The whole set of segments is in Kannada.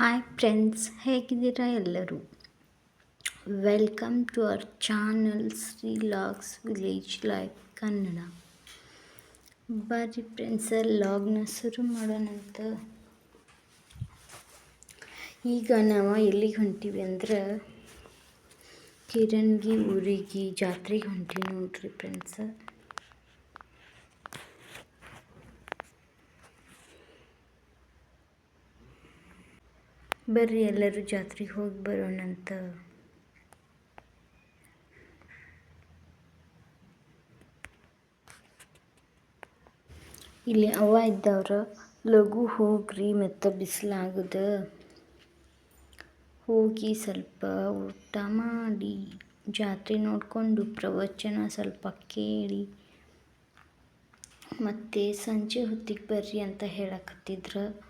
ಹಾಯ್ ಫ್ರೆಂಡ್ಸ್ ಹೇಗಿದ್ದೀರಾ ಎಲ್ಲರೂ? Welcome to our channel Sri logs village life Kannada ಬರ್ರಿ ಫ್ರೆಂಡ್ಸ್ ಲಾಗ್ನ ಶುರು ಮಾಡೋಣಂತ ಈಗ ನಾವು ಎಲ್ಲಿಗೆ ಹೊಂಟೀವಿ ಅಂದ್ರೆ ಕಿರಣ್ಗಿ ಊರಿಗೆ ಜಾತ್ರೆಗೆ ಹೊಂಟೀವಿ ನೋಡ್ರಿ ಫ್ರೆಂಡ್ಸ್ ಬರ್ರಿ, ಎಲ್ಲರೂ ಜಾತ್ರೆಗೆ ಹೋಗಿ ಬರೋಣಂತ ಇಲ್ಲಿ ಅವ್ವ ಇದ್ದವ್ರ, ಲಘು ಹೋಗ್ರಿ, ಮತ್ತು ಬಿಸಿಲಾಗದ. ಹೋಗಿ ಸ್ವಲ್ಪ ಊಟ ಮಾಡಿ, ಜಾತ್ರೆ ನೋಡಿಕೊಂಡು ಪ್ರವಚನ ಸ್ವಲ್ಪ ಕೇಳಿ. ಮತ್ತು ಸಂಜೆ ಹೊತ್ತಿಗೆ ಬರ್ರಿ ಅಂತ ಹೇಳಕತ್ತಿದ್ರು.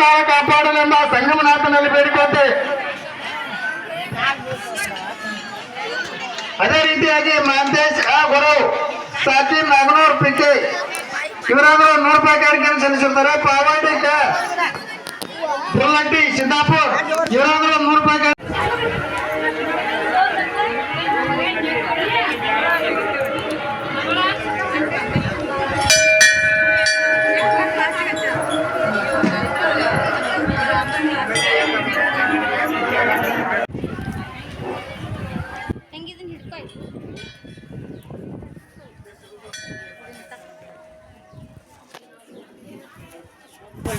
ಕಾಲ ಕಾಪಾಡಲೆಂಬ ಸಂಗಮನಾಥನಲ್ಲಿ ಬೇಡಿಕೊಂಡೆ. ಅದೇ ರೀತಿಯಾಗಿ ಮಹಂತೇಶ್ ಆ ಗುರು ಸಾಕಿ ನಾಗನೂರ್ ಪಿಕೆ ಇವರಾದ್ರೂ ನೂರು ರೂಪಾಯಿ ಕಾರ್ಯಕ್ರಮ ಸಲ್ಲಿಸಿರ್ತಾರೆ. ಪಾವಾಡಿಕ ಬುಲ್ಲಟ್ಟಿ ಸಿದ್ದಾಪುರ್. ಇವರಾದ್ರೂ ನೂರು ರೂಪಾಯಿ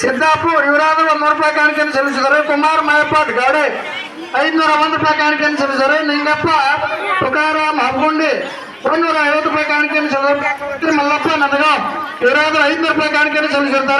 ಸಿದ್ದಾಪುರ್ ಇವರಾದ್ರೂ ಒಂದ್ ನೂರು ರೂಪಾಯಿ ಕಾಣಿಕೆಯನ್ನು ಸಲ್ಲಿಸಿದ್ದಾರೆ ಕುಮಾರ್ ಮಾಯಪ್ಪ ಗಾಡೆ ಐದ್ನೂರ ಒಂದು ರೂಪಾಯಿ ಕಾಣಿಕೆಯನ್ನು ಸಲ್ಲಿಸಿದ್ದಾರೆ ನಿಂಗಪ್ಪ ತುಕಾರಾಮ್ ಹಬ್ಗುಂಡಿ ಒಂದೂರ ಐವತ್ತು ರೂಪಾಯಿ ಕಾಣಿಕೆಯನ್ನು ಸಲ್ಲಿಸಿದ್ದಾರೆ ಮಲ್ಲಪ್ಪ ನದಗಾವ್ ಇವರಾದ್ರೂ ಐದ್ನೂರು ರೂಪಾಯಿ ಕಾಣಿಕೆಯನ್ನು ಸಲ್ಲಿಸಿರ್ತಾರೆ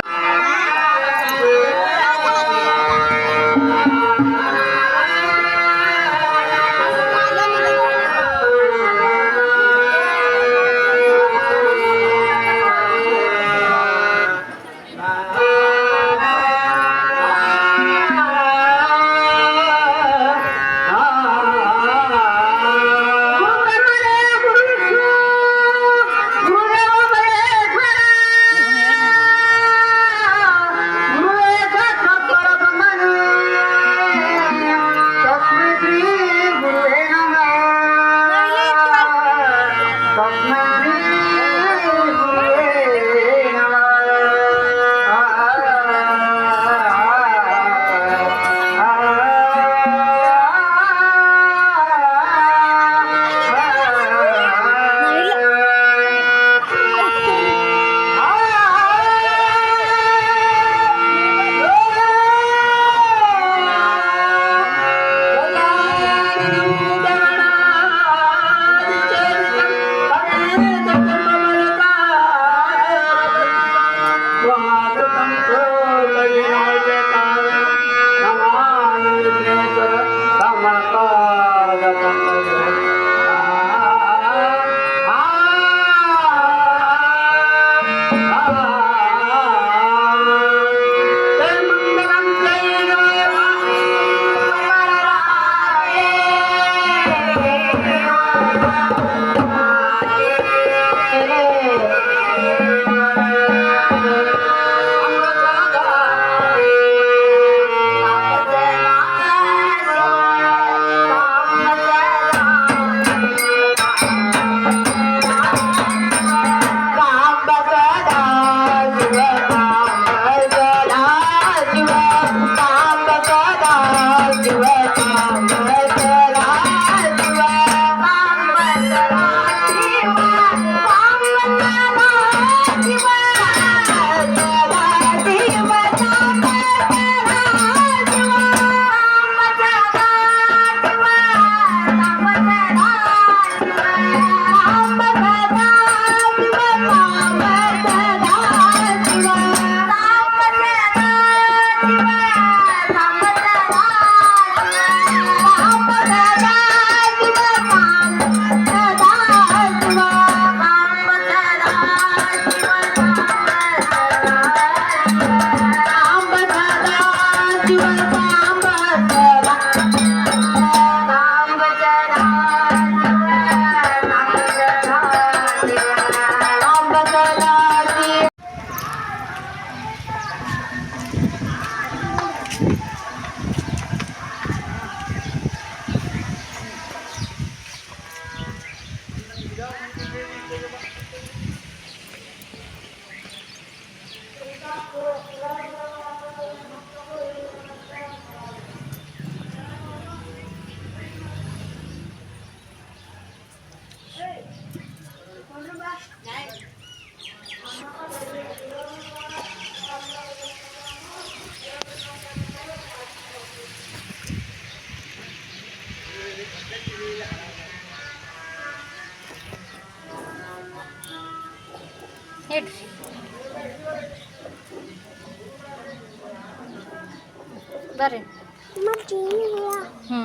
감사합니다. ಹೇಳ್ರಿ ಬರ್ರಿ ಹ್ಞೂ